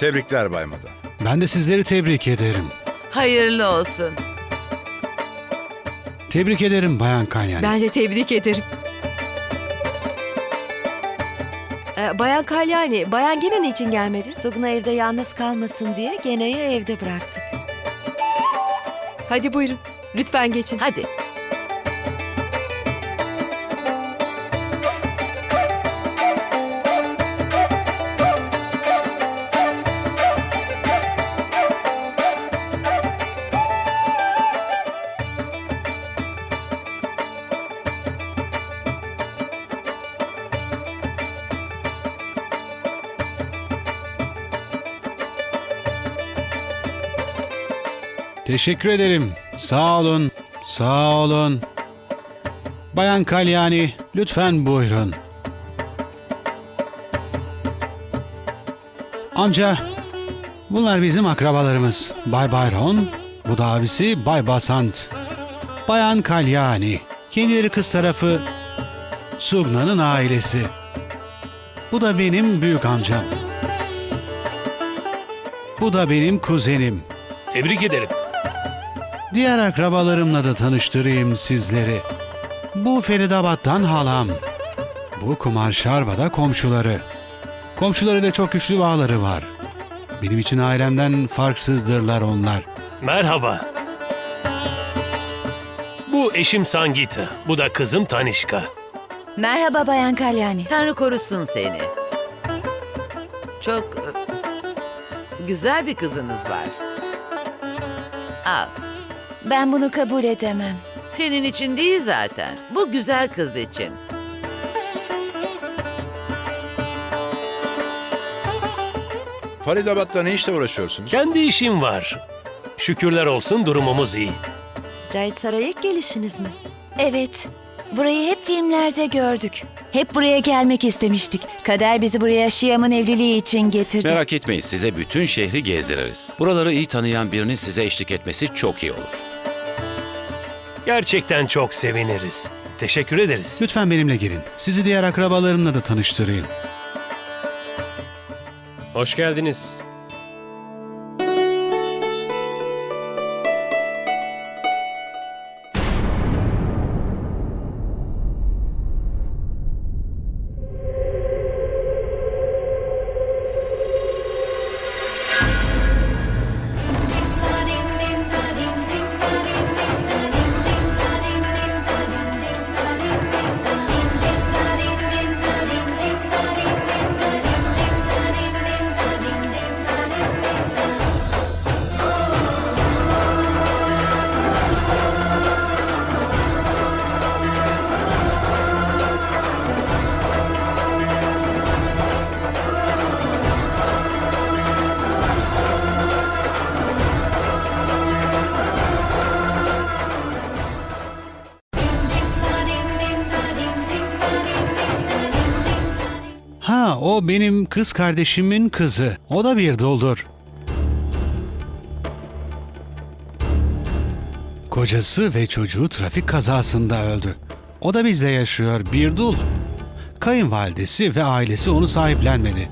Tebrikler Bay Madan. Ben de sizleri tebrik ederim. Hayırlı olsun. Tebrik ederim Bayan Kanyani. Ben de tebrik ederim. Ee, Bayan Kalyani, Bayan gene niçin gelmedi? Sugna evde yalnız kalmasın diye Gena'yı evde bıraktık. Hadi buyurun. Lütfen geçin. Hadi. Teşekkür ederim. Sağ olun. Sağ olun. Bayan Kalyani, lütfen buyurun. Amca, bunlar bizim akrabalarımız. Bay Bayron, bu da abisi Bay Basant. Bayan Kalyani, kendileri kız tarafı Sugna'nın ailesi. Bu da benim büyük amcam. Bu da benim kuzenim. Tebrik ederim. Diğer akrabalarımla da tanıştırayım sizleri. Bu Feridabat'tan halam. Bu Kumar Şarba'da komşuları. Komşularıyla çok güçlü bağları var. Benim için ailemden farksızdırlar onlar. Merhaba. Bu eşim Sangita. Bu da kızım Tanişka. Merhaba Bayan Kalyani. Tanrı korusun seni. Çok e, güzel bir kızınız var. Al. Ben bunu kabul edemem. Senin için değil zaten. Bu güzel kız için. Faridabat'ta ne işle uğraşıyorsunuz? Kendi işim var. Şükürler olsun durumumuz iyi. Cahit Saray'a gelişiniz mi? Evet. Burayı hep filmlerde gördük. Hep buraya gelmek istemiştik. Kader bizi buraya Şiyam'ın evliliği için getirdi. Merak etmeyin size bütün şehri gezdiririz. Buraları iyi tanıyan birinin size eşlik etmesi çok iyi olur. Gerçekten çok seviniriz. Teşekkür ederiz. Lütfen benimle gelin. Sizi diğer akrabalarımla da tanıştırayım. Hoş geldiniz. O benim kız kardeşimin kızı. O da bir duldur. Kocası ve çocuğu trafik kazasında öldü. O da bizde yaşıyor, bir dul. Kayınvalidesi ve ailesi onu sahiplenmedi.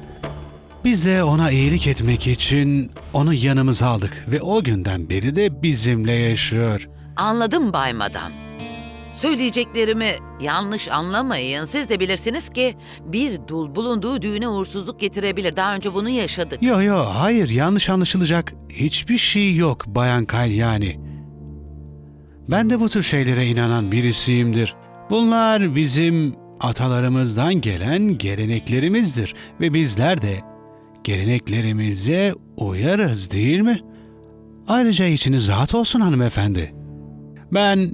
Biz de ona iyilik etmek için onu yanımıza aldık ve o günden beri de bizimle yaşıyor. Anladım Bay Madam. Söyleyeceklerimi yanlış anlamayın. Siz de bilirsiniz ki bir dul bulunduğu düğüne uğursuzluk getirebilir. Daha önce bunu yaşadık. Yo yo hayır yanlış anlaşılacak hiçbir şey yok Bayan Kalyani. Ben de bu tür şeylere inanan birisiyimdir. Bunlar bizim atalarımızdan gelen geleneklerimizdir ve bizler de geleneklerimize uyarız değil mi? Ayrıca içiniz rahat olsun hanımefendi. Ben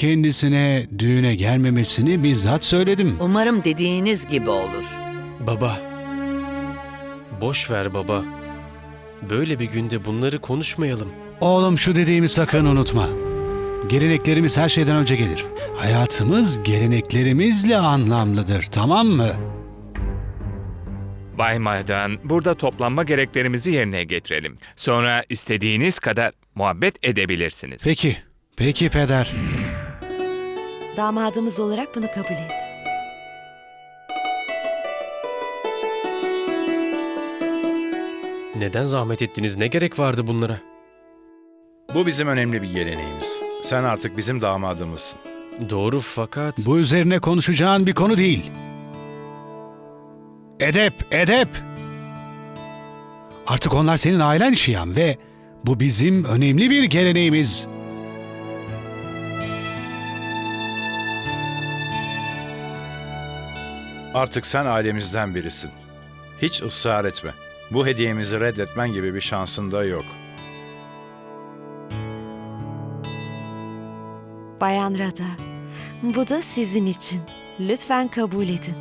kendisine düğüne gelmemesini bizzat söyledim. Umarım dediğiniz gibi olur. Baba. Boş ver baba. Böyle bir günde bunları konuşmayalım. Oğlum şu dediğimi sakın unutma. Geleneklerimiz her şeyden önce gelir. Hayatımız geleneklerimizle anlamlıdır, tamam mı? Bay Maydan, burada toplanma gereklerimizi yerine getirelim. Sonra istediğiniz kadar muhabbet edebilirsiniz. Peki, peki peder. Damadımız olarak bunu kabul et. Neden zahmet ettiniz? Ne gerek vardı bunlara? Bu bizim önemli bir geleneğimiz. Sen artık bizim damadımızsın. Doğru fakat... Bu üzerine konuşacağın bir konu değil. Edep, edep. Artık onlar senin ailen Şiyam ve bu bizim önemli bir geleneğimiz. Artık sen ailemizden birisin. Hiç ısrar etme. Bu hediyemizi reddetmen gibi bir şansın da yok. Bayan Rada, bu da sizin için. Lütfen kabul edin.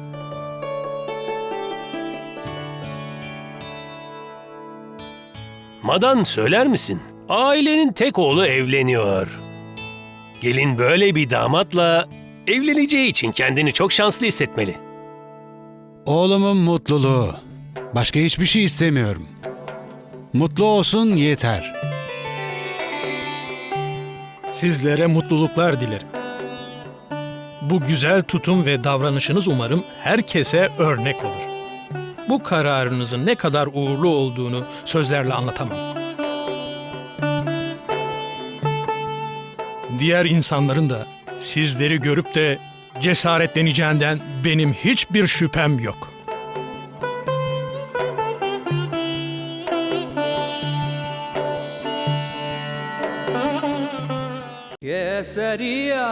Madan söyler misin? Ailenin tek oğlu evleniyor. Gelin böyle bir damatla evleneceği için kendini çok şanslı hissetmeli. Oğlumun mutluluğu. Başka hiçbir şey istemiyorum. Mutlu olsun yeter. Sizlere mutluluklar dilerim. Bu güzel tutum ve davranışınız umarım herkese örnek olur. Bu kararınızın ne kadar uğurlu olduğunu sözlerle anlatamam. Diğer insanların da sizleri görüp de cesaretleneceğinden benim hiçbir şüphem yok. Keseria